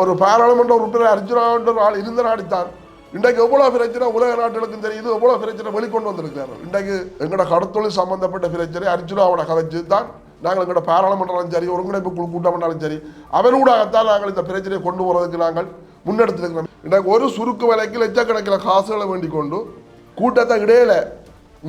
ஒரு பாராளுமன்ற உறுப்பினர் அர்ஜுனா என்ற ஒரு ஆள் இருந்த நாடித்தான். இன்றைக்கு எவ்வளோ பிரச்சனை உலக நாடுகளுக்கும் தெரியுது எவ்வளோ பிரச்சனை வெளிக்கொண்டு வந்திருக்கிறார்கள் இன்றைக்கு எங்களோட கடத்தொழில் சம்பந்தப்பட்ட பிரச்சனை அர்ஜுனாவோட கதைச்சு தான் நாங்கள் எங்களோட பாராளுமன்றம் சரி ஒருங்கிணைப்பு குழு கூட்டம் சரி அவனூடாகத்தான் நாங்கள் இந்த பிரச்சனையை கொண்டு போகிறதுக்கு நாங்கள் முன்னெடுத்திருக்கிறோம். இன்றைக்கு ஒரு சுருக்கு விலைக்கு லட்சக்கணக்கில் காசுகளை வேண்டிக் கொண்டு கூட்டத்தை இடையில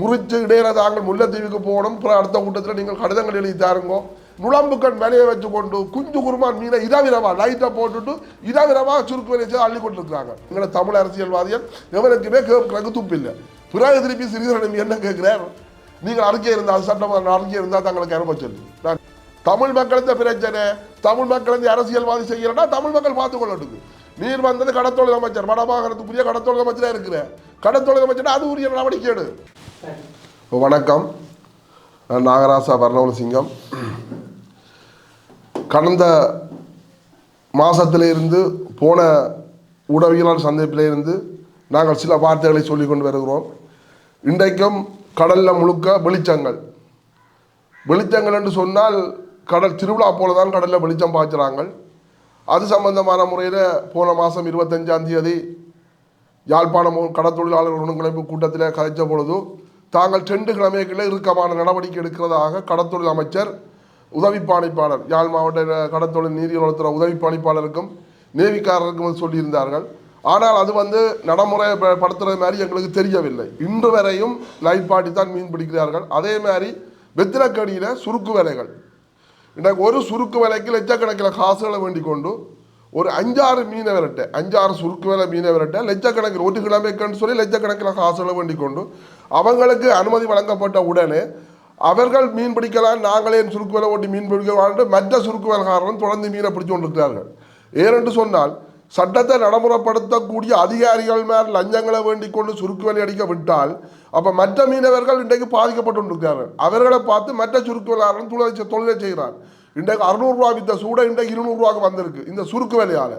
முறிச்சு இடையில தாங்கள் முல்லைத்தீவுக்கு போகணும். அப்புறம் அடுத்த கூட்டத்தில் நீங்கள் கடிதங்கள் எழுதி தாருங்கோ. நுழம்புக்கண் மேலேயே வச்சு கொண்டு குஞ்சு குருமான் மீனை இரவிரவா லைட்டை போட்டுட்டு இரவிரவா சுருக்கு வேலையை செய்து அள்ளி கொண்டிருக்கிறாங்க. எங்களை தமிழ் அரசியல்வாதிகள் எவனுக்குமே கேட்கறதுக்கு துப்பு இல்லை. பிறகு திருப்பி சிறிதரன் என்ன கேட்கிறார்? நீங்கள் அறிக்கை இருந்தால் சட்டமன்ற அறிக்கை இருந்தால் தங்களுக்கு அனுப்ப சொல்லி நான் தமிழ் மக்களுக்கு பிரச்சனை தமிழ் மக்கள் இந்த அரசியல்வாதி செய்யறேன்னா தமிழ் மக்கள் பார்த்து கொள்ளட்டுக்கு நீர் வந்தது கடத்தொழில் அமைச்சர் வடமாகாணத்துக்குரிய கடத்தொழில் அமைச்சராக இருக்கிற? கடத்தொழில் அமைச்சர் அது உரிய நடவடிக்கை வணக்கம். நான் நாகராசா வர்ணவன சிங்கம் கடந்த மாதத்திலிருந்து போன உடவியலாளர் சந்திப்பிலிருந்து நாங்கள் சில வார்த்தைகளை சொல்லிக்கொண்டு வருகிறோம். இன்றைக்கும் கடலில் முழுக்க வெளிச்சங்கள். வெளிச்சங்கள் என்று சொன்னால் கடல் திருவிழா போல தான் கடலில் வெளிச்சம் பாய்ச்சுறாங்க அது சம்பந்தமான முறையில் போன மாதம் இருபத்தஞ்சாம் தேதி யாழ்ப்பாணம் கடத்தொழிலாளர் ஒருங்கிணைப்பு கூட்டத்தில் கதைச்ச பொழுது தாங்கள் ரெண்டு கிழமைகளில் இறுக்கமான நடவடிக்கை எடுக்கிறதாக கடத்தொழில் அமைச்சர் உதவி பணிப்பாளர் யாழ் மாவட்ட கடத்தொழில் நீதி வளத்துறை உதவி பணிப்பாளருக்கும் நேவிக்காரருக்கும் வந்து சொல்லியிருந்தார்கள். ஆனால் அது வந்து நடைமுறை படுத்துகிற படுத்துறது மாதிரி எங்களுக்கு தெரியவில்லை. இன்று வரையும் லைட் பாட்டி தான் மீன் பிடிக்கிறார்கள். அதே மாதிரி வெத்திரக்கடியில் சுருக்கு வேலைகள். இன்றைக்கு ஒரு சுருக்கு விலைக்கு லட்சக்கணக்கில் காசுகளை வேண்டிக் கொண்டு ஒரு அஞ்சாறு மீனவர்கிட்ட அஞ்சாறு சுருக்கு வேலை மீனவர்கிட்ட லட்சக்கணக்கில் ஒரு கிழமைக்குன்னு சொல்லி லட்சக்கணக்கில் காசுகளை வேண்டிக் கொண்டு அவங்களுக்கு அனுமதி வழங்கப்பட்ட உடனே அவர்கள் மீன் பிடிக்கலாம் நாங்களே சுருக்கு வேலை ஓட்டி மீன் பிடிக்க மற்ற சுருக்கு வேலைக்காரரும் தொடர்ந்து மீனை பிடிச்சு கொண்டிருக்கிறார்கள் ஏனென்று சொன்னால் சட்டத்தை நடைமுறைப்படுத்தக்கூடிய அதிகாரிகள் மேல் லஞ்சங்களை வேண்டிக் கொண்டு சுருக்கு வேலை அடிக்க விட்டால் அப்ப மற்ற மீனவர்கள் இன்றைக்கு பாதிக்கப்பட்டு கொண்டிருக்கிறார்கள் அவர்களை பார்த்து மற்ற சுருக்கு வேலையாளர்கள் தொழிலை தொழிலை செய்கிறார். இன்றைக்கு அறுநூறுவா வித்த சூட இன்றைக்கு இருநூறுவாக்கு வந்திருக்கு இந்த சுருக்கு வேலையால்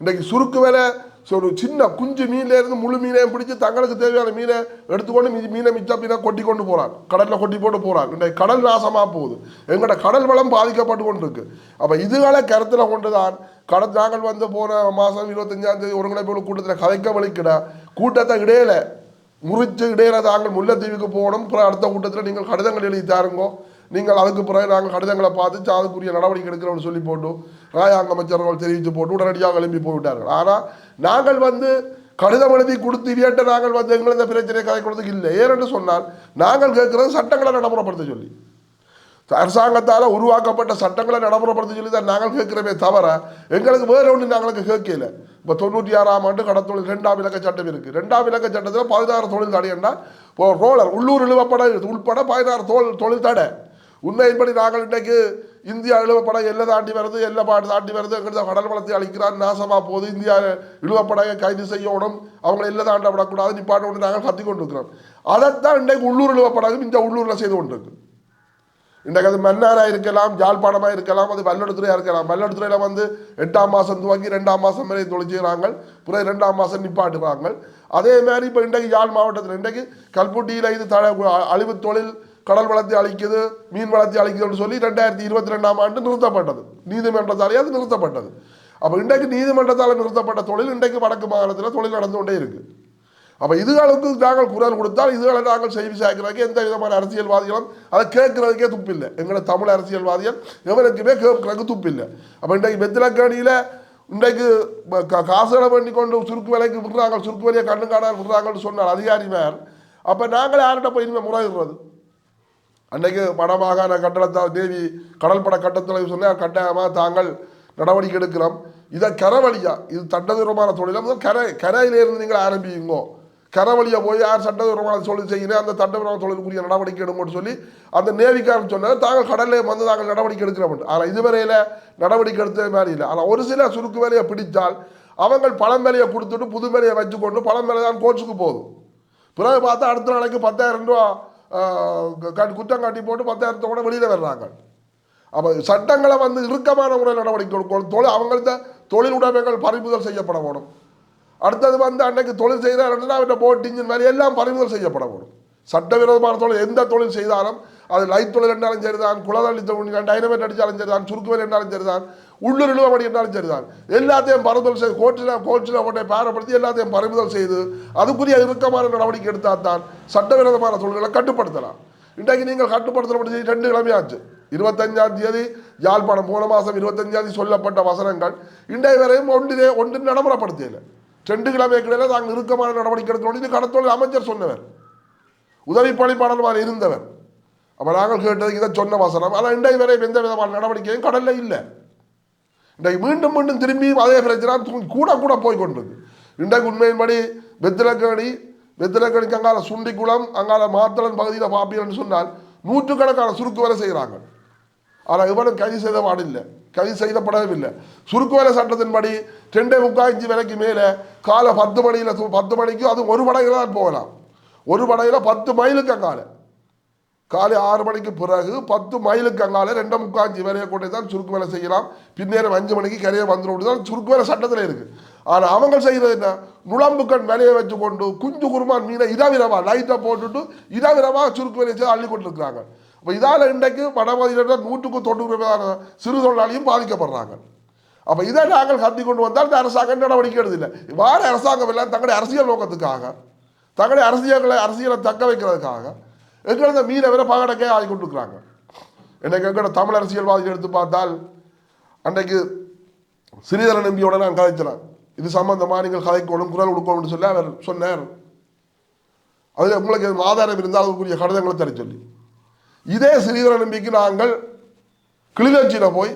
இன்றைக்கு சுருக்கு வேலை ஒரு சின்ன குஞ்சு மீன்லேருந்து முழு மீனையும் பிடிச்சி தங்களுக்கு தேவையான மீனை எடுத்துக்கொண்டு மீ- மீனை மிச்சம் மீனை கொட்டி கொண்டு போகிறான் கடலில் கொட்டி போட்டு போகிறான் இன்றைக்கு கடல் நாசமாக போகுது. எங்களோட கடல் வளம் பாதிக்கப்பட்டு கொண்டிருக்கு. அப்போ இதுகளை கொண்டு தான் கடல் நாங்கள் வந்து போன மாதம் இருபத்தஞ்சாம் தேதி ஒருங்கிணைப்பு கூட்டத்தில் கதைக்க வலிக்கிட கூட்டத்தை இடையில முறிச்சு இடையில தாங்கள் முல்லைத்தீவுக்கு போகணும். அப்புறம் அடுத்த கூட்டத்தில் நீங்கள் கடிதங்கள் எழுதி தாருங்கோ. நீங்கள் அதுக்கு பிறகு நாங்கள் கடிதங்களை பார்த்து அதுக்குரிய நடவடிக்கை எடுக்கிறோம்னு சொல்லி போட்டு ராயாங்க அமைச்சர்கள் தெரிவித்து போட்டு உடனடியாக எழுப்பி போய்விட்டார்கள். ஆனால் நாங்கள் வந்து கடிதம் எழுதி கொடுத்து இவியட்ட நாங்கள் வந்து எங்களை இந்த பிரச்சனையை கதை கொடுத்து இல்லை. ஏன்னு சொன்னால் நாங்கள் கேட்கிறது சட்டங்களை நடைமுறைப்படுத்த சொல்லி. அரசாங்கத்தால் உருவாக்கப்பட்ட சட்டங்களை நடைமுறைப்படுத்த சொல்லி தான் நாங்கள் கேட்குறமே தவிர எங்களுக்கு வேறு ஒன்று நாங்களுக்கு கேட்கல. இப்போ தொண்ணூற்றி ஆறாம் ஆண்டு கடத்தொழில் ரெண்டாம் இலக்க சட்டம் இருக்குது ரெண்டாம் இலக்க சட்டத்தில் பதினாறு தொழில் தடைன்னா இப்போ ரோலர் உள்ளூர் இழுவப்பட உள்பட பதினாறு தொழில் தொழில் தடை. உண்மையின்படி நாங்கள் இன்றைக்கு இந்தியா இழுவப்பட எல்லை தாண்டி வருது எல்லை பாட்டு தாண்டி வருது எங்கிறது கடல் வளத்தை அழிக்கிறான் நாசமாக போகுது. இந்தியா இழுவப்படையை கைது செய்யணும் அவங்களை எல்லை தாண்ட விடக்கூடாது நிப்பாட்ட நாங்கள் கத்தி கொண்டு இருக்கிறோம் அதைத்தான் இன்றைக்கு உள்ளூர் இழுவப்படகும் இந்த உள்ளூரில் செய்து கொண்டிருக்கு. இன்றைக்கு அது மன்னாராக இருக்கலாம் ஜாழ்ப்பாணமாக இருக்கலாம் அது வல்லடுத்துறையாக இருக்கலாம். வல்லடுத்துறையில் வந்து எட்டாம் மாதம் துவங்கி ரெண்டாம் மாதம் வரை தொழிச்சுக்கிறாங்க பிறகு ரெண்டாம் மாதம் நிப்பாட்டுறாங்க அதே மாதிரி இப்போ இன்றைக்கு யாழ் மாவட்டத்தில் இன்றைக்கு கல்புட்டியில் இது தட அழிவு தொழில் கடல் வளத்தை அழிக்குது மீன் வளத்தை அழிக்குதுன்னு சொல்லி ரெண்டாயிரத்தி இருபத்தி ரெண்டாம் ஆண்டு நிறுத்தப்பட்டது. நீதிமன்றத்தாலே அது நிறுத்தப்பட்டது. அப்போ இன்றைக்கு நீதிமன்றத்தால் நிறுத்தப்பட்ட தொழில் இன்றைக்கு வடக்கு மாகாணத்தில் தொழில் நடந்து கொண்டே இருக்குது அப்போ இதுகளுக்கு நாங்கள் குரல் கொடுத்தால் இதுகளை நாங்கள் செய்தி சேர்க்கிறதுக்கு எந்த விதமான அரசியல்வாதிகளும் அதை கேட்கறதுக்கே துப்பில்லை. எங்களை தமிழ் அரசியல்வாதிகள் எவனுக்குமே கேட்கறதுக்கு துப்பில்லை. அப்போ இன்றைக்கு வெத்திலக்கேணியில் இன்றைக்கு காசுகளை பண்ணி கொண்டு சுருக்கு விலைக்கு விடுறாங்க சுருக்கு விலையை கண்ணு காணால் விடுறாங்கன்னு சொன்னார் அதிகாரி மேர் அப்போ நாங்கள் யார்கிட்ட போய் இனிமேல் முறையிடுறது? அன்றைக்கு வடமாகாண கட்டடத்தால் தேவி கடல்பட கட்டத்தில் சொல்லி கட்டாயமாக தாங்கள் நடவடிக்கை எடுக்கிறோம். இதை கரை வழியாக இது சட்டதூரமான தொழில்? கரை கரையிலேருந்து நீங்கள் ஆரம்பிங்கோ கரை வழியாக போய் யார் சட்டவிரோதமான தொழில் செய்கிறேன் அந்த சட்டவிரோத தொழிலுக்குரிய நடவடிக்கை எடுங்கன்னு சொல்லி அந்த நேவிக்காரன் சொன்னார். தாங்கள் கடல்லே வந்து நாங்கள் நடவடிக்கை எடுக்கிறோம் ஆனால் இதுவரையில் நடவடிக்கை எடுத்தது மாதிரி இல்லை. ஆனால் ஒரு சில சுருக்கு வேலையை பிடித்தால் அவங்க பழம் வேலையை கொடுத்துட்டு புது வேலையை வச்சுக்கொண்டு பழம் வேலை தான் கோச்சுக்கு போதும் பிறகு பார்த்தா அடுத்த நாளைக்கு பத்தாயிரம் ரூபா குற்றம் காட்டி போட்டு பத்தாயிரத்தோட வெளியில் வர்றாங்க. அப்போ சட்டங்களை வந்து இறுக்கமான முறையில் நடவடிக்கை கொடுக்கணும் தொழில் அவங்கள்ட்ட தொழில் உடைமைகள் பறிமுதல் செய்யப்பட வேணும். அடுத்தது வந்து அன்னைக்கு தொழில் செய்கிறாருன்னா அவர்கிட்ட போட் இன்ஜின் மாதிரி எல்லாம் பறிமுதல் செய்யப்பட வேணும். சட்டவிரோதமான தொழில் எந்த தொழில் செய்தாலும் அது லைட் தொழில் என்றாலும் சரிதான் குளதள்ளி தொழில் டைனமேட் அடித்தாலும் சரிதான் சுருக்குவேல் என்றாலும் சரிதான் உள்ளூர் இழுவடி என்றாலும் சரிதான். எல்லாத்தையும் பறிமுதல் செய்து கோர்ட்டில் கோர்ட்டில் கொண்டே பாரப்படுத்தி எல்லாத்தையும் பறிமுதல் செய்து அதுக்குரிய இறுக்கமான நடவடிக்கை எடுத்தால் தான் சட்டவிரோதமான தொழில்களை கட்டுப்படுத்தலாம். இன்றைக்கு நீங்கள் கட்டுப்படுத்தப்பட்டு ரெண்டு கிழமையாச்சு. இருபத்தஞ்சாம் தேதி யாழ்ப்பாணம் போன மாதம் இருபத்தஞ்சாம் தேதி சொல்லப்பட்ட வசனங்கள் இன்றைய வரையும் ஒன்றிலே ஒன்று நடைமுறைப்படுத்தல ரெண்டு கிழமை கிடையாது நாங்கள் இறுக்கமான நடவடிக்கை எடுக்கணும் கடத்தொழில் அமைச்சர் சொன்னவர். உதவி பணிப்பாளர் இருந்தவர். அப்போ நாங்கள் கேட்டதுக்கு இதை சொன்ன வசனம். ஆனால் இன்றைய வரை எந்த விதமான நடவடிக்கையும் கடலில் இல்லை. இன்றைக்கு மீண்டும் மீண்டும் திரும்பி அதே பிரச்சனை கூட கூட போய் கொண்டிருக்கு. இன்றைக்கு உண்மையின்படி வெத்திலக்கணி வெத்திலக்கணிக்கு அங்கால சுண்டிக்குளம் அங்கால மாத்தளன் பகுதியில் பார்ப்பீங்கன்னு சொன்னால் நூற்றுக்கணக்கான சுருக்கு வேலை செய்கிறாங்க ஆனால் இவனும் கைது செய்த பாடில்லை கைது செய்யப்படவில்லை சுருக்கு வேலை சட்டத்தின்படி ரெண்டே முக்கால் இன்ச்சு விலைக்கு மேலே காலை பத்து மணியில் பத்து மணிக்கு அது ஒரு படையில் தான் போகலாம். ஒரு படையில் பத்து மைலுக்கு அங்கால காலை ஆறு மணிக்கு பிறகு பத்து மைலுக்கு அங்கால ரெண்டு முக்காஞ்சி வரைய கொண்டு தான் சுருக்கு வேலை செய்யலாம். பின்னேரம் அஞ்சு மணிக்கு கரையை வந்துடும் தான் சுருக்கு வேலை சட்டத்தில் இருக்கு. ஆனால் அவங்க செய்கிறது என்ன? நுழம்புக்கண் வேலையை வச்சு கொண்டு குஞ்சு குருமான் மீனை இரவிரவா லைட்டை போட்டுட்டு இரவிரவா சுருக்கு வேலையை செய்து அள்ளி கொண்டிருக்கிறாங்க அப்போ இதால் இன்றைக்கு வடபகுதியில் நூற்றுக்கு தொண்ணூறு விதமான சிறு தொழிலாளியும் பாதிக்கப்படுறாங்க. அப்போ இதை நாங்கள் கத்தி கொண்டு வந்தால் இந்த அரசாங்கம் நடவடிக்கை எடுதில்லை வார அரசாங்கம் எல்லாம் தங்களுடைய அரசியல் நோக்கத்துக்காக. தங்களுடைய அரசியல்களை அரசியலை தக்க வைக்கிறதுக்காக எங்களை இந்த மீனவரை பகடக்கே ஆகி கொண்டிருக்கிறாங்க. எனக்கு எங்களோட தமிழ் அரசியல்வாதிகள் எடுத்து பார்த்தால் அன்றைக்கு சிறிதர நம்பியோட நான் கதைத்தினேன் இது சம்பந்தமாக நீங்கள் கதைக்கணும் குரல் கொடுக்கணும்னு சொல்லி அவர் சொன்னார். அதில் உங்களுக்கு ஆதாரம் இருந்தால் அதுக்குரிய கடிதங்களை தர சொல்லி. இதே சிறிதர நம்பிக்கு நாங்கள் கிளிநொச்சியில் போய்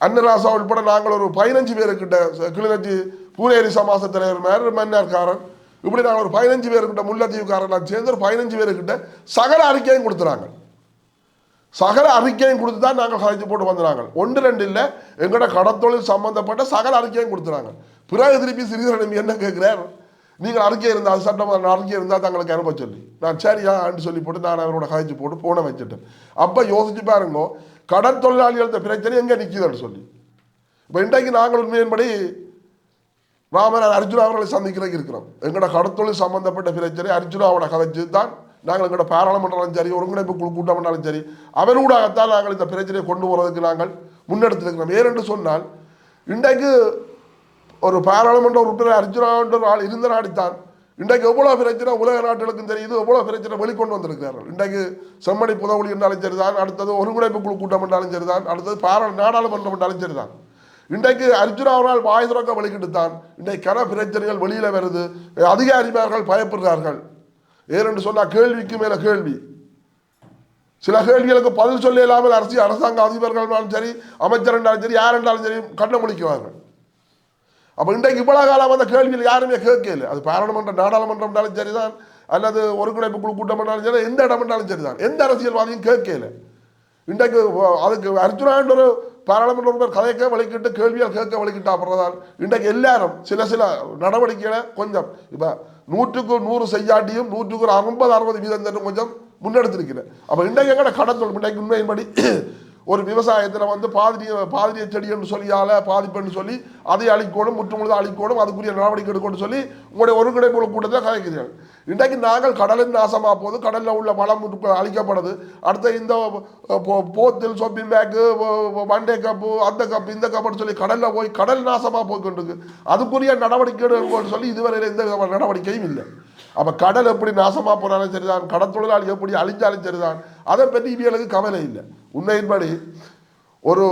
அன்னராசா உட்பட நாங்கள் ஒரு பதினஞ்சு பேருக்கிட்ட கிளிநொச்சி பூனேரி சமாச தலைவர் மேர் மன்னார்காரன் இப்படி நாங்கள் ஒரு பதினஞ்சு பேருக்கிட்ட முல்லைத்தீவுக்காரன் சேர்ந்து ஒரு பதினஞ்சு பேருக்கிட்ட சகல அறிக்கையும் கொடுத்துறாங்க. சகல அறிக்கையும் கொடுத்து தான் நாங்கள் கழிச்சு போட்டு வந்துறாங்க. ஒன்று ரெண்டு இல்லை எங்களோட கடத்தொழில் சம்பந்தப்பட்ட சகல அறிக்கையும் கொடுத்துறாங்க. பிறகு திருப்பி சிறிதர் நம்பி என்ன கேட்குறார் நீங்கள் அறிக்கை இருந்தால் அது சட்டமன்ற அறிக்கை இருந்தால் தங்களுக்கு அனுப்ப சொல்லி. நான் சரியா ஆண்டு சொல்லி போட்டு நான் அவரோட காய்ச்சி போட்டு போன வச்சுட்டேன். அப்போ யோசிச்சு பாருங்க கடற்தொழிலாளிகள பிரச்சனை எங்கே நிற்கிதுன்னு சொல்லி. இப்போ இன்றைக்கு நாங்கள் உண்மையின்படி ராமன் அர்ஜுனா அவர்களை சந்திக்கிறதுக்கு இருக்கிறோம். எங்களோட கடத்தொழில் சம்பந்தப்பட்ட பிரச்சனை அர்ஜுனாவோட கதைச்சு தான் நாங்கள் எங்களோட பாராளுமன்றம் சரி ஒருங்கிணைப்பு குழு கூட்டம் சரி அவரூடாகத்தான் நாங்கள் இந்த பிரச்சனையை கொண்டு போகிறதுக்கு நாங்கள் முன்னெடுத்திருக்கிறோம். ஏனென்று சொன்னால் இன்றைக்கு ஒரு பாராளுமன்ற உறுப்பினர் அர்ஜுனான்ற ஆள் இருந்த நாடித்தான் இன்றைக்கு எவ்வளோ பிரச்சனை உலக நாடுகளுக்கும் தெரியுது எவ்வளோ பிரச்சனை வெளிக்கொண்டு வந்திருக்கிறார்கள். இன்றைக்கு செம்மணி புதவுளி என்றாலும் சரிதான் அடுத்தது ஒருங்கிணைப்பு குழு கூட்டம் என்றாலும் சரிதான் அடுத்தது பாரா நாடாளுமன்றம் என்றாலும் சரிதான். இன்றைக்கு அர்ஜுனா அவரால் வாய் திறக்க வெளிக்கிட்டு தான் இன்றைக்கு கன பிரச்சனைகள் வெளியில் வருது. அதிகாரிமார்கள் பயப்படுறார்கள். ஏனென்று சொன்னால் கேள்விக்கு மேலே கேள்வி. சில கேள்விகளுக்கு பதில் சொல்ல இல்லாமல் அரசு அரசாங்க அதிபர்கள்னாலும் சரி அமைச்சர் என்றாலும் சரி யார் என்றாலும் சரி கண்ணை முடிக்குவார்கள் அப்போ இன்றைக்கு இவ்வளோ காலம் அந்த கேள்வியில் யாருமே கேட்கல. அது பாராளுமன்றம் நாடாளுமன்றம்னாலும் சரிதான். அல்லது ஒருங்கிணைப்பு குழு கூட்டம் சரி எந்த இடம் சரி தான் எந்த அரசியல்வாதியும் கேட்கல. இன்றைக்கு அதுக்கு அர்ஜுனான்ற ஒரு பாராளுமன்ற உறுப்பினர் கதைக்க வலிக்கிட்டு கேள்வியால் கேட்க வலிக்கிட்டா அப்புறம் இன்றைக்கு எல்லாரும் சில சில நடவடிக்கைகளை கொஞ்சம் இப்போ நூற்றுக்கு நூறு செய்யாட்டியும் நூற்றுக்கு ஒரு ஐம்பது அறுபது வீதம் கொஞ்சம் முன்னெடுத்திருக்கிறேன். அப்போ இன்றைக்கு எங்கட கடத்தொழில் இன்றைக்கு உண்மையின்படி ஒரு விவசாயத்தில் வந்து பாதிரிய பாதிரிய செடின்னு சொல்லியால பாதிப்புன்னு சொல்லி அதை அழிக்கணும் முற்றுமுழுதாக அழிக்கணும் அதுக்குரிய நடவடிக்கை எடுக்கணும்னு சொல்லி உங்களுடைய ஒருங்கிணைப்பு கூட்டத்தில் கலைக்கிறீர்கள் இன்றைக்கு நாங்கள் கடலின் நாசமாக போகுது கடலில் உள்ள வளம் அழிக்கப்படுது. அடுத்த இந்த போத்தில் சொப்பிங் பேக்கு வண்டே கப்பு அந்த கப்பு இந்த கப்புன்னு சொல்லி கடலில் போய் கடல் நாசமாக போய் அதுக்குரிய நடவடிக்கை எடுக்கணும்னு சொல்லி இதுவரையில் எந்த நடவடிக்கையும் இல்லை. அப்போ கடல் எப்படி நாசமாக போனாலும் சரிதான் கடற்தொழிலாளி எப்படி அழிஞ்சாலும் சரிதான் அதை பற்றி இவங்களுக்கு கவலை இல்லை. உண்மையின்படி ஒரு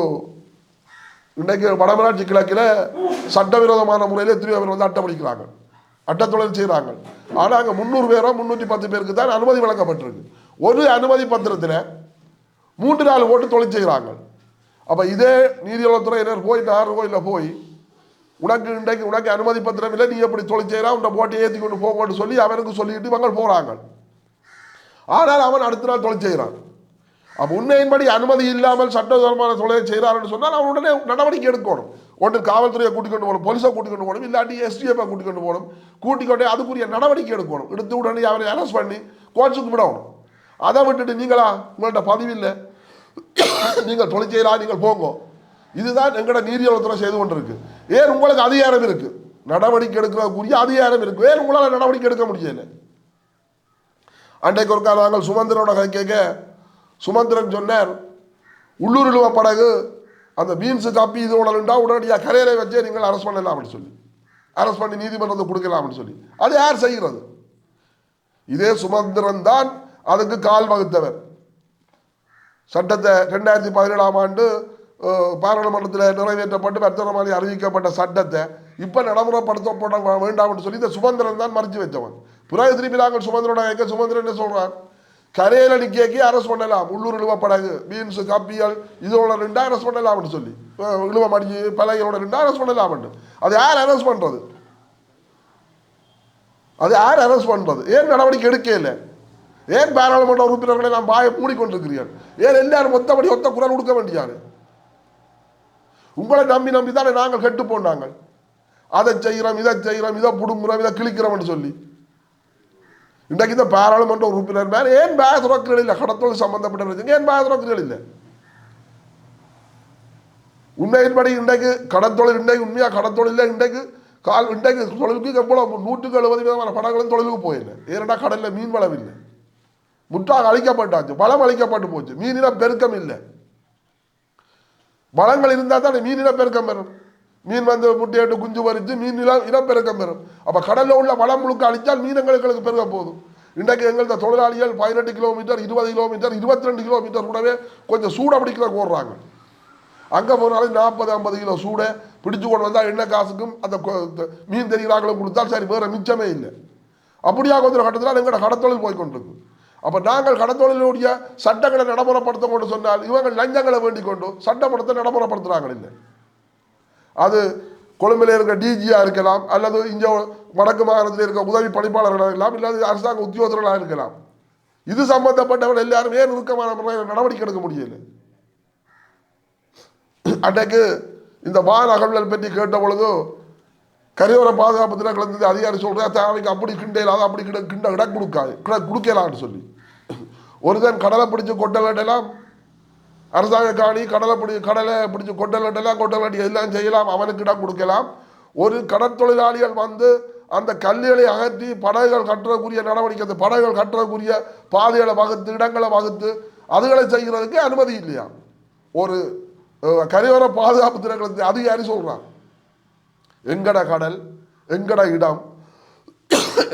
இன்றைக்கு வடமராட்சி கிழக்கில் சட்டவிரோதமான முறையில் எத்தனையோ பேர் வந்து அட்டமடிக்கிறாங்க அட்டத்தொழில் செய்கிறாங்க ஆனால் அங்கே முந்நூறு பேரோ முந்நூற்றி பத்து பேருக்கு தான் அனுமதி வழங்கப்பட்டிருக்கு. ஒரு அனுமதி பத்திரத்தில் மூன்று நாலு ஓட்டு தொழில் செய்கிறாங்க அப்போ இதே நீதிவளத்துறையினர் போய் நாகர்கோயிலில் போய் உனக்கு இன்றைக்கு உனக்கு அனுமதி பத்திரம் இல்லை நீ எப்படி தொழில் செய்கிறா உன்னை போட்டு ஏற்றி கொண்டு போங்கன்னு சொல்லி அவனுக்கு சொல்லிட்டு இவங்க போகிறாங்க ஆனால் அவன் அடுத்த நாள் தொழில் செய்கிறான். அப்போ உண்மையின்படி அனுமதி இல்லாமல் சட்டவிரோதமான தொழிலை செய்கிறான்னு சொன்னால் அவன் உடனே நடவடிக்கை எடுக்கணும். ஒன்று காவல்துறையை கூட்டிக்கொண்டு போகணும் போலீஸை கூட்டிக்கொண்டு போகணும் இல்லாட்டி எஸ்டிஎஃபை கூட்டிக்கொண்டு போகணும். கூட்டிக்கொண்டே அதுக்குரிய நடவடிக்கை எடுக்கணும். எடுத்து உடனே அவரை அரெஸ்ட் பண்ணி கோர்ட்ஸுக்கு விடணும். அதை விட்டுட்டு நீங்களா? உங்கள்கிட்ட பதிவில்லை நீங்கள் தொழில் செய்யலாம் நீங்கள் போங்க. இதுதான் எங்களோட நீதியளத்துறை செய்து கொண்டிருக்கு. ஏன் உங்களுக்கு அதிகாரம் இருக்குது நடவடிக்கை எடுக்கிறதுக்குரிய அதிகாரம் இருக்குது ஏன் உங்களால் நடவடிக்கை எடுக்க முடியலை? அன்றைக்கு ஒருக்கா நாங்கள் சுமந்திரனோட கேட்க சுமந்திரன் சொன்னார் உள்ளூர் படகு அந்த பீன்ஸு காப்பி இது உடலுண்டா உடனடியாக கரையில வச்சே நீங்கள் அரெஸ்ட் பண்ணலாம் அப்படின்னு சொல்லி. அரெஸ்ட் பண்ணி நீதிமன்றத்தை அப்படின்னு சொல்லி. அது யார் செய்கிறது? இதே சுமந்திரன் தான் அதுக்கு கால் வகுத்தவர். சட்டத்தை ரெண்டாயிரத்தி பதினேழாம் ஆண்டு பாராளுமன்றத்தில் நிறைவேற்றப்பட்டு வர்த்தனமானி அறிவிக்கப்பட்ட சட்டத்தை இப்போ நடைமுறைப்படுத்தப்பட வேண்டாம்னு சொல்லி இந்த சுமந்திரன் தான் மறைச்சு வச்சவன் பிறகு திருப்பி நாங்கள் சுமந்திரனோட கேட்க சுமந்திரன் என்ன சொல்றார்? கரையில் நிக்கி அரசு பண்ணலாம். உள்ளூர் இழுவ படகு பீன்ஸ் காப்பிகள் இதோட ரெண்டா அரசு பண்ணலாம்னு சொல்லி. இழுவ மடிஞ்சு பலகையோட ரெண்டா அரசு பண்ணலாம்னு. அது யார் அரெஸ்ட் பண்றது? அது யார் அரசு பண்றது? ஏன் நடவடிக்கை எடுக்க இல்லை? ஏன் பாராளுமன்ற உறுப்பினர்களை நாம் பாய மூடிக்கொண்டிருக்கிறீர்கள்? ஏன் எல்லாரும் மொத்தபடி ஒத்த குரல் கொடுக்க வேண்டியாரு? உங்களை நம்பி நம்பி தானே நாங்கள் கெட்டு போனாங்க அதை செய்கிறோம் இதை செய்கிறோம் இதை புடுங்குறோம் இதை கிழிக்கிறோம்னு சொல்லி. இன்றைக்கு இந்த பாராளுமன்ற உறுப்பினர் மேலே ஏன் பேச துறக்கிறீர்கள் இல்லை கடத்தல் சம்பந்தப்பட்ட பிரச்சனை ஏன் பேச துறக்கிறீர்கள் இல்லை உண்மையின்படி இன்றைக்கு கடத்தொழில் இன்றைக்கு உண்மையாக கடத்தொழில் இல்லை இன்றைக்கு கால் இன்றைக்கு தொழிலுக்கு எவ்வளோ நூற்றுக்கு எழுபது விதமான படங்களும் தொழிலுக்கு போயில்லை ஏன்னா கடலில் மீன் வளம் இல்லை முற்றாக அழிக்கப்பட்டாச்சு வளம் அழிக்கப்பட்டு போச்சு மீனின பெருக்கம் இல்லை வளங்கள் இருந்தால் தானே மீனின பெருக்கம் பெறும் மீன் வந்து முட்டையிட்டு குஞ்சு பறித்து மீன் இடம் இனப்பெருக்கம் பெறும். அப்போ கடலில் உள்ள வளம் முழுக்க அழித்தால் மீனங்களுக்கு பெருக போதும். இன்றைக்கு எங்கள்கிட்ட தொழிலாளிகள் பதினெட்டு கிலோமீட்டர் இருபது கிலோமீட்டர் இருபத்தி ரெண்டு கிலோமீட்டர் கூடவே கொஞ்சம் சூடை பிடிக்கிற போடுறாங்க அங்கே போனாலும் நாற்பது ஐம்பது கிலோ சூடை பிடிச்சு கொண்டு வந்தால் என்ன காசுக்கும் அந்த மீன் தெரிகிறாங்களும் கொடுத்தால் சரி வேறு மிச்சமே இல்லை. அப்படியாக கொஞ்சம் கட்டத்தில் எங்களோட கடத்தொழில் போய் கொண்டிருக்கு அப்போ நாங்கள் கடத்தொழிலுடைய சட்டங்களை நடைமுறைப்படுத்த கொண்டு சொன்னால் இவங்க லஞ்சங்களை வேண்டிக் கொண்டு சட்டமன்றத்தை நடைமுறைப்படுத்துகிறாங்க இல்லை. அது கொழும்பில் இருக்க டிஜியாக இருக்கலாம் அல்லது இங்கே வடக்கு மாகாணத்தில் இருக்க உதவி பணிப்பாளர்களாக இருக்கலாம் இல்லாத அரசாங்க உத்தியோகத்தர்களாக இருக்கலாம். இது சம்பந்தப்பட்டவர்கள் எல்லாரும் ஏன் நுணுக்கமான முறையில் நடவடிக்கை எடுக்க முடியல? அன்றைக்கு இந்த வான் அகழ்வல் பற்றி கேட்ட பொழுது கரையோர பாதுகாப்பு தினக்கிழந்து அதிகாரி சொல்கிறேன் தேவைக்கு அப்படி கிண்டையிலாத அப்படி கிட கிண்ட இடம் கொடுக்காது கிட கொடுக்கலான்னு சொல்லி. ஒருதன் கடலை பிடிச்சு கொட்டலட்டெல்லாம் அரசாங்க காணி கடலை பிடி கடலை பிடிச்சி கொட்டலட்டலாம் கொட்டலாட்டி எல்லாம் செய்யலாம் அவனுக்கு இடம் கொடுக்கலாம். ஒரு கடற்தொழிலாளிகள் வந்து அந்த கல்லுகளை அகற்றி படகுகள் கட்டுறதுக்குரிய நடவடிக்கை அந்த படகுகள் கட்டுறதுக்குரிய பாதைகளை வகுத்து இடங்களை வகுத்து அதுகளை செய்கிறதுக்கு அனுமதி இல்லையா? ஒரு கரையோர பாதுகாப்பு தினங்கள் அதிகாரி சொல்கிறான் எங்கட கடல் எங்கட இடம்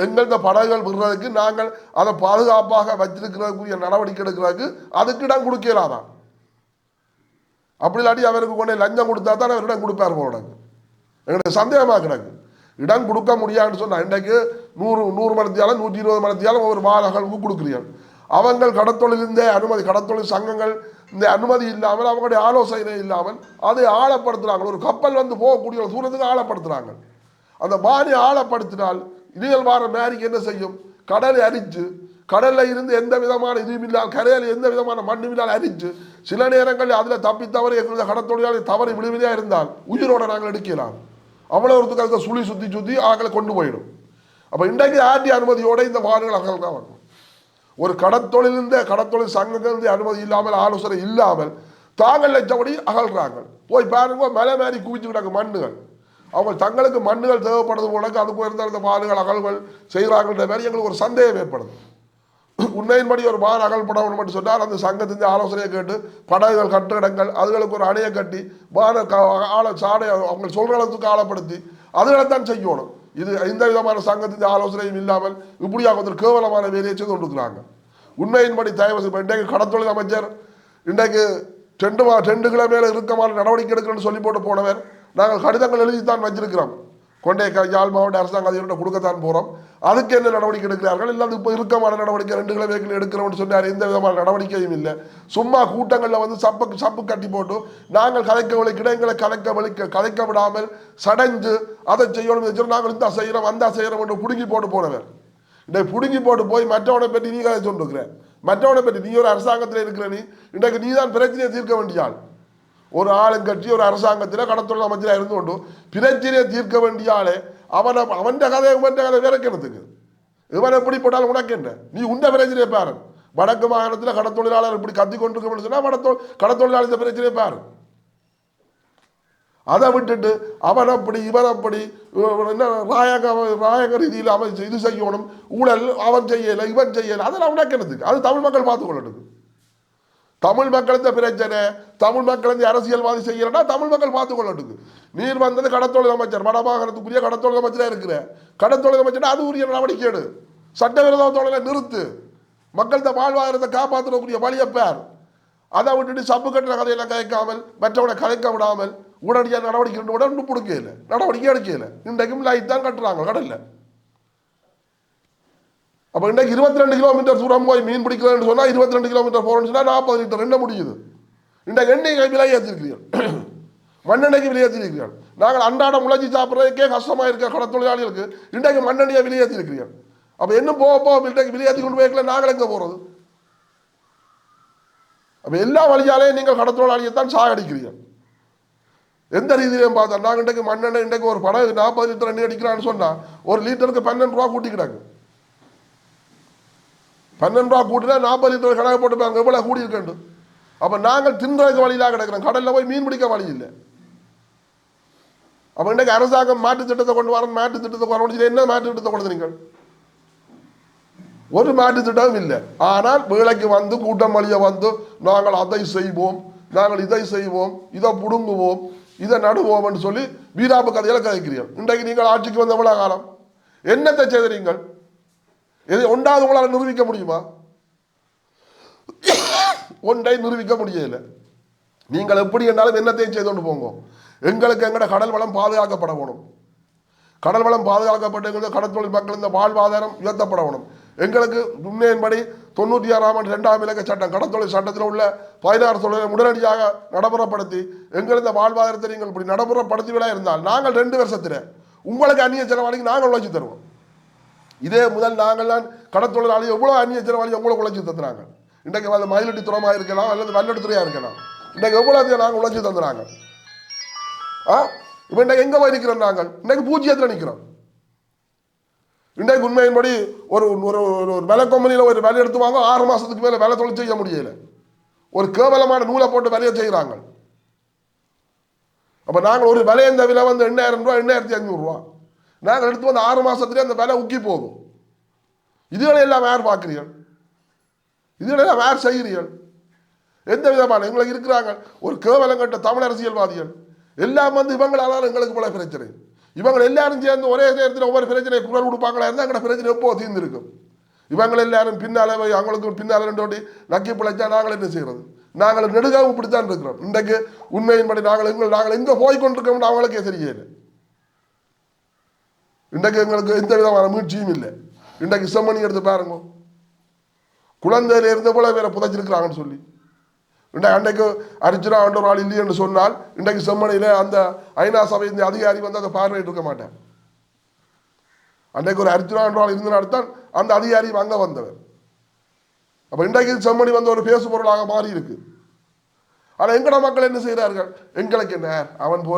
எங்கள்த படகுகள் விடுறதுக்கு நாங்கள் அதை பாதுகாப்பாக வச்சிருக்கிறதுக்குரிய நடவடிக்கை எடுக்கிறதுக்கு அதுக்கு இடம் கொடுக்கலாதான் அப்படி இல்லாட்டி அவருக்கு கொண்டு லஞ்சம் கொடுத்தா தான் அவர் இடம் கொடுப்பார் போல எனக்கு எங்களுக்கு சந்தேகமாக கிடக்கு. இடம் கொடுக்க முடியாதுன்னு சொன்னால் இன்றைக்கு நூறு நூறு மணத்தியாலும் நூற்றி இருபது மணத்தியாலும் ஒரு மாநகருக்கு கொடுக்குறீர்கள். அவங்கள் கடத்தொழில் இந்த அனுமதி கடத்தொழில் சங்கங்கள் இந்த அனுமதி இல்லாமல் அவங்களுடைய ஆலோசனை இல்லாமல் அதை ஆழப்படுத்துகிறாங்க ஒரு கப்பல் வந்து போகக்கூடிய ஒரு தூரத்துக்கு ஆழப்படுத்துகிறாங்க அந்த பாணி ஆழப்படுத்தினால் இனியல் வார மேரிக்கு என்ன செய்யும்? கடலை அரிச்சு கடல்ல இருந்து எந்த விதமான இதுவும் இல்லாமல் கரையில் எந்த விதமான மண்ணும் இல்லாமல் அரிச்சு சில நேரங்களில் அதில் தப்பி தவறி எங்களுடைய கடத்தொழிலாளி தவறி விழுவிலையா இருந்தால் உயிரோட நாங்கள் எடுக்கலாம். அவ்வளோ ஒருத்துக்கு அதுக்கு சுழி சுற்றி சுற்றி ஆக்களை கொண்டு போயிடும். அப்போ இன்றைக்கு ஆர்டி அனுமதியோட இந்த வாகனங்கள் அகல் தான் வரணும் ஒரு கடத்தொழில் இருந்த கடத்தொழில் சங்கங்கள் அனுமதி இல்லாமல் ஆலோசனை இல்லாமல் தாங்கள் லட்சப்படி அகழ்றாங்க போய் பாருங்க மலை மாறி குவிச்சுக்கிட்டாங்க மண்ணுகள். அவங்க தங்களுக்கு மண்ணுகள் தேவைப்படுது போலக்கு அதுக்கு இருந்த அந்த வானுகள் அகல்கள் செய்கிறாங்கன்ற மாதிரி எங்களுக்கு ஒரு சந்தேகம் ஏற்படுது. உண்மையின்படி ஒரு வான் அகல்படணும் மட்டும் சொன்னால் அந்த சங்கத்தின் ஆலோசனையை கேட்டு படகுகள் கட்டிடங்கள் அதுகளுக்கு ஒரு அணையை கட்டி வான க- ஆழ சாடை அவங்க சொல்கிற அளவுக்கு ஆழப்படுத்தி அதுகளை தான் செய்யணும். இது எந்த விதமான சங்கத்தின் ஆலோசனையும் இல்லாமல் இப்படியாக ஒரு கேவலமான வேலையை செய்து கொண்டிருக்கிறாங்க. உண்மையின்படி தயவு இன்றைக்கு கடத்தொழில் அமைச்சர் இன்றைக்கு ரெண்டு மா ரெண்டு கிலோ மேலே இறுக்கமான நடவடிக்கை எடுக்கணும்னு சொல்லி போட்டு போனவர் நாங்கள் கடிதங்கள் எழுதி தான் வச்சிருக்கிறோம். கொண்டே யாழ் மாவட்ட அரசாங்க அதிகாரிகிட்ட கொடுக்கத்தான் போகிறோம் அதுக்கு என்ன நடவடிக்கை எடுக்கிறார்கள்? இல்லை அது இப்போ இறுக்கமான நடவடிக்கை ரெண்டு கிலோ வேக்கில் எடுக்கிறோம்னு சொன்னார். எந்த விதமான நடவடிக்கையும் இல்லை. சும்மா கூட்டங்களில் வந்து சப்பு சப்பு கட்டி போட்டு நாங்கள் கலைக்க வழி கிடங்களை கலைக்க வலிக்க கலைக்க விடாமல் சடைஞ்சு அதை செய்யணும். வச்சு நாங்கள் இந்த செய்கிறோம் அந்த செய்கிறோம் என்று பிடுங்கி போட்டு போனவர். இன்றைக்கு பிடுங்கி போட்டு போய் மற்றவனை பற்றி நீ கதை சொல்லிருக்கிற மற்றவனை பற்றி நீ ஒரு அரசாங்கத்தில் இருக்கிற நீ இன்றைக்கு நீ தான் பிரச்சனையை தீர்க்க வேண்டிய ஆள். ஒரு ஆளும் கட்சி ஒரு அரசாங்கத்தில் கடத்தொழில் அமைச்சராக இருந்து கொண்டு பிரச்சனையை தீர்க்க வேண்டிய ஆளே அவனை அவன் கதை இவன் கதை விளக்கிறதுக்கு. இவன் எப்படி போட்டாலும் உனக்கு என்ன? நீ உண்ட பிரச்சனையை பாரு. வடக்கு மாகாணத்தில் கடத்தொழிலாளர் இப்படி கத்தி கொண்டிருக்கணும்னு சொன்னால் வடத்தொ கடத்தொழிலாளர் பிரச்சனையை பாரு. அதை விட்டுட்டு அவன் அப்படி இவன் அப்படி என்ன ராயக ராயக ரீதியில் அவன் இது செய்யணும் ஊழல் அவன் செய்யலை இவன் செய்யலை அதெல்லாம் உடைக்கிறதுக்கு அது தமிழ் மக்கள் பார்த்துக்கொள்ளட்டுக்கு தமிழ் மக்கள் இந்த பிரச்சனை. தமிழ் மக்கள் இந்த அரசியல்வாதி செய்யலன்னா தமிழ் மக்கள் பார்த்துக்கொள்ளட்டுக்கு நீர் வந்தது கடத்தொழில் அமைச்சர் வடமாகாணத்துக்குரிய கடத்தொழில் அமைச்சராக இருக்கிற. கடத்தொழில் அமைச்சர் அது உரிய நடவடிக்கை எடு. சட்டவிரோத தொழிலை நிறுத்து. மக்கள்கிட்ட வாழ்வாதாரத்தை காப்பாற்றக்கூடிய வழியை பேர் அதை விட்டுட்டு சப்பு கட்டுற கதையெல்லாம் கதைக்காமல் மற்றவனை கதைக்க விடாமல் உடனடியாக நடவடிக்கை எடுத்து விட இன்னும் பிடிக்கல நடவடிக்கை எடுக்கல இன்றைக்கும் லைட் தான் கட்டுறாங்க கடலில். அப்போ இன்றைக்கு இருபத்தி ரெண்டு கிலோமீட்டர் தூரம் போய் மீன் பிடிக்கிறேன்னு சொன்னால் இருபத்தி ரெண்டு கிலோமீட்டர் போகிறோம்னு சொன்னால் நாற்பது லிட்டர் என்ன முடியுது. இன்றைக்கு எண்ணெய் விலை ஏற்றிருக்கிறீர்கள். மண்ணெண்ணெய்க்கு விலையேற்றிருக்கிறீர்கள் நாங்கள் அன்றாடம் உழைச்சி சாப்பிட்றதுக்கே கஷ்டமாக இருக்க கடத்தொழிலாளிகளுக்கு இன்றைக்கு மண்ணெண்ணையை விலையேற்றிருக்கிறீர்கள் அப்போ இன்னும் போக போக இன்றைக்கு விலை ஏற்றி கொண்டு போய்க்கல நாங்கள் எங்கே போகிறது அப்போ எல்லா வழியாலையும் நீங்கள் கடத்தொழிலாளியை தான் சாகடிக்கிறீர்கள். எந்த ரீதியிலையும் பார்த்தா நாங்கள் இன்றைக்கு மண்ணெண்ணெய் இன்றைக்கு ஒரு படம் நாற்பது லிட்டர் எண்ணெய் அடிக்கிறான்னு சொன்னால் ஒரு லிட்டருக்கு பன்னெண்டு ரூபா கூட்டி கிடக்கு பன்னெண்டு ரூபா கூட்டினா நாற்பது லிட்டர் கணக்கு போட்டுப்பாங்க எவ்வளோ கூடி இருக்கண்டு அப்போ நாங்கள் தின்றதுக்கு வழியிலாக கிடக்கிறோம். கடலில் போய் மீன் பிடிக்க வழி இல்லை அப்போ இன்றைக்கு அரசாங்கம் மாட்டு திட்டத்தை கொண்டு வரணும். மாட்டு திட்டத்தை கொண்டு வரணும். என்ன மாட்டு திட்டத்தை கொண்டு நீங்கள்? ஒரு மாட்டு திட்டமும் இல்லை. ஆனால் வேலைக்கு வந்து கூட்டம் வழியை வந்து நாங்கள் அதை செய்வோம். நாங்கள் இதை செய்வோம். இதை புடுங்குவோம். இதை நடுவோம்னு சொல்லி வீராப்பு கதையில கதைக்கிறீர்கள். இன்றைக்கு நீங்கள் ஆட்சிக்கு வந்த எவ்வளோ காலம். என்னத்தை செய்தீங்கள் எது ஒன்றாவது உங்களால் நிரூபிக்க முடியுமா? ஒன்றை நிரூபிக்க முடியல. நீங்கள் எப்படி என்றாலும் என்னத்தையும் செய்து கொண்டு போங்க. எங்களுக்கு எங்கட கடல் வளம் பாதுகாக்கப்பட வேணும். கடல் வளம் பாதுகாக்கப்பட்டு எங்களுக்கு கடற்தொழில் மக்கள் இந்த வாழ்வாதாரம் உயர்த்தப்பட வேணும். எங்களுக்கு உண்மையின்படி தொண்ணூற்றி ஆறாம் ஆண்டு ரெண்டாம் இலக்க சட்டம் கடற்தொழில் சட்டத்தில் உள்ள பதினாறு தொழிலை உடனடியாக நடைமுறைப்படுத்தி எங்கள் இந்த வாழ்வாதாரத்தை நீங்கள் இப்படி நடைமுறைப்படுத்திவிட இருந்தால் நாங்கள் ரெண்டு வருஷத்தில் உங்களுக்கு அந்நிய செலவாளிக்கு நாங்கள் உழைச்சி தருவோம். இதே முதல் நாங்கள்லாம் கடத்தொழிலாளி எவ்வளோ அந்நிய செலவாளி எவ்வளோ உழைச்சி தந்துறாங்க? இன்றைக்கு அது மயிலட்டி துறமாக இருக்கலாம் அல்லது வல்லெடுத்துறையாக இருக்கலாம். இன்றைக்கு எவ்வளோ அதிகம் நாங்கள் உழைச்சி தந்துறாங்க? ஆ? இப்போ இன்றைக்கு எங்கே போய் நிற்கிறோம் நாங்கள்? இன்றைக்கு பூஜ்ஜியத்தில் நிற்கிறோம். இன்றைக்கு உண்மையின்படி ஒரு ஒரு ஒரு விலை கம்பெனியில் ஒரு வேலை எடுத்து வாங்க ஆறு மாதத்துக்கு மேலே வேலை தொழில் செய்ய முடியல. ஒரு கேவலமான நூலை போட்டு வேலையை செய்கிறாங்க. அப்போ நாங்கள் ஒரு விலை இந்த விலை வந்து எண்ணாயிரம் ரூபா எண்ணாயிரத்தி அஞ்சூறுரூவா நாங்கள் எடுத்து வந்து ஆறு மாதத்துலேயே அந்த விலை உக்கி போகும். இதுகளை எல்லாம் யார் பார்க்குறீர்கள்? இதுகளை எல்லாம் யார் செய்கிறீர்கள்? எந்த விதமான எங்களுக்கு இருக்கிறாங்க ஒரு கேவலம் கட்ட தமிழ் அரசியல்வாதிகள். எல்லாம் வந்து இவங்களால எங்களுக்கு பல பிரச்சனை. இவங்க எல்லாரும் சேர்ந்து ஒரே நேரத்தில் ஒவ்வொரு பிரச்சனையை குரல் கொடுப்பாங்களா? இருந்தால் எங்களோட பிரச்சனை எப்போ தீர்ந்துருக்கும்? இவங்க எல்லாரும் பின்னால் போய் அவங்களுக்கு பின்னால் ரெண்டு நக்கி பிழைச்சா நாங்கள் என்ன செய்கிறது நாங்கள் நெடுகாவும் இப்படித்தான் இருக்கிறோம். இன்றைக்கு உண்மையின்படி நாங்கள் எங்கள் நாங்கள் எங்கே போய் கொண்டிருக்கோம்னு அவங்களுக்கே தெரியல இன்றைக்கு எங்களுக்கு எந்த விதமான மீட்சியும் இல்லை. இன்றைக்கு செம்மணி எடுத்து பாருங்க. குழந்தையில இருந்த போல வேற புதைச்சிருக்கிறாங்கன்னு சொல்லி. இன்றைக்கு அன்றைக்கு அர்ஜுனா ஆண்டு ஒரு ஆள் இல்லை என்று சொன்னால் இன்றைக்கு செம்மணியில் அந்த ஐநா சபையின் அதிகாரி வந்து அதை பார்வையிட்டு இருக்க மாட்டேன் அன்றைக்கு ஒரு அர்ஜுனா ஆண்டு ஆள் இருந்தனால தான் அந்த அதிகாரி அங்கே வந்தவர். அப்போ இன்றைக்கு செம்மணி வந்து ஒரு பேசு பொருளாக மாறி இருக்கு ஆனால் எங்கட மக்கள் என்ன செய்கிறார்கள்? எங்களுக்கு என்ன? அவன் போற